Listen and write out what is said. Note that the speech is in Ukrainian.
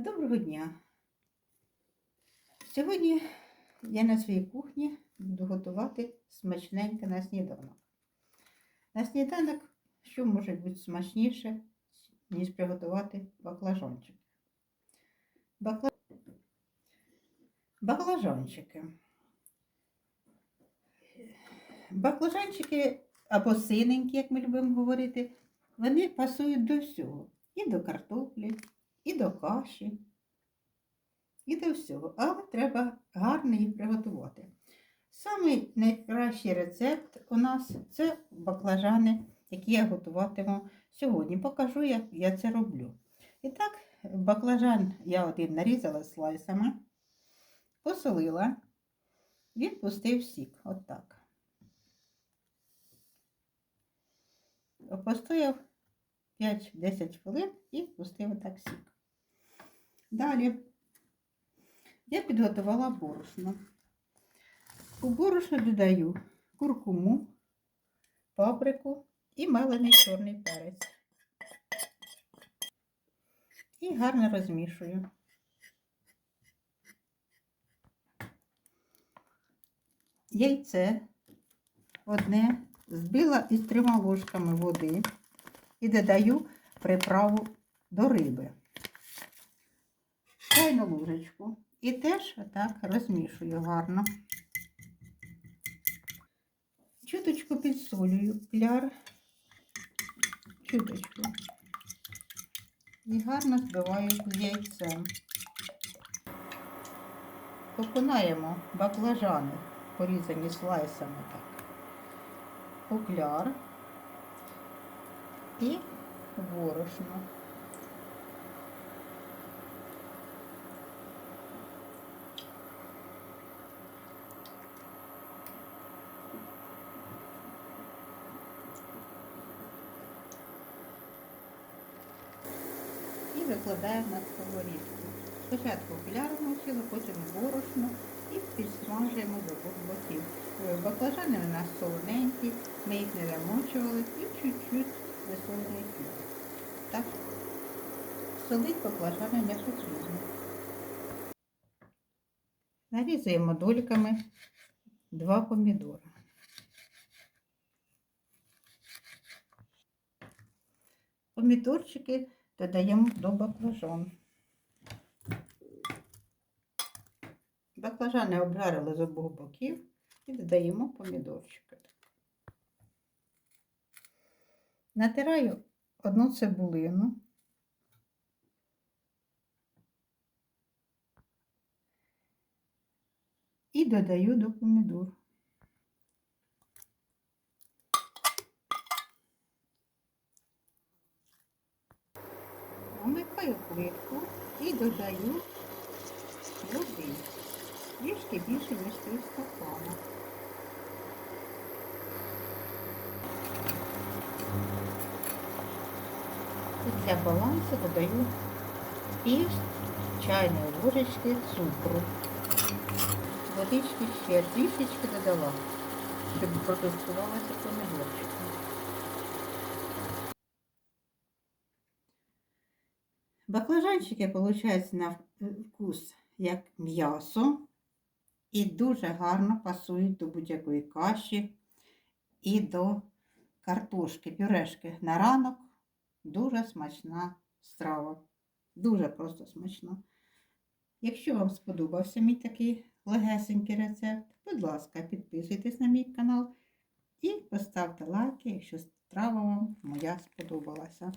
Доброго дня. Сьогодні я на своїй кухні буду готувати смачненьке на сніданок. На сніданок що може бути смачніше, ніж приготувати баклажанчик. Бакла... Баклажанчики. Баклажанчики або синенькі, як ми любимо говорити, вони пасують до всього. І до картоплі, каші, і до всього. Але треба гарно їх приготувати. Самий найкращий рецепт у нас це баклажани, які я готуватиму сьогодні. Покажу, як я це роблю. І так, баклажан я один нарізала слайсами, посолила, він пустив сік. Отак. Постояв 5-10 хвилин і пустив отак сік. Далі я підготувала борошно. У борошно додаю куркуму, паприку і мелений чорний перець. І гарно розмішую. Яйце одне збила із трьома ложками води і додаю приправу до риби. Чайну ложечку. І теж отак розмішую гарно. Чуточку підсолюю кляр, чуточку. І гарно збиваю яйцем. Окунаємо баклажани, порізані слайсами так. У кляр і борошно. Викладаємо на сковорідку. Спочатку кляр мочили, потім борошно і підсмажуємо з обох боків. Е, Баклажани у нас солоненькі, ми їх не замочували і чуть-чуть висолений кляр. Так, солить баклажани не потрібно. Нарізуємо дольками два помідори. Помідорчики додаємо до баклажан. Баклажани обжарили з обох боків і додаємо помідорчики. Натираю одну цибулину. І додаю до помідор. Вмикаю плитку і додаю води. Трішки більше, ніж 3 стакана. Для балансу додаю пів чайної ложечки цукру. Водички ще трішечки додала, щоб протестувалася помідорчика. Баклажанчики получаються на вкус як м'ясо і дуже гарно пасують до будь-якої каші і до картошки, пюрешки на ранок. Дуже смачна страва. Дуже просто смачна. Якщо вам сподобався мій такий легесенький рецепт, будь ласка, підписуйтесь на мій канал і поставте лайки, якщо страва вам моя сподобалася.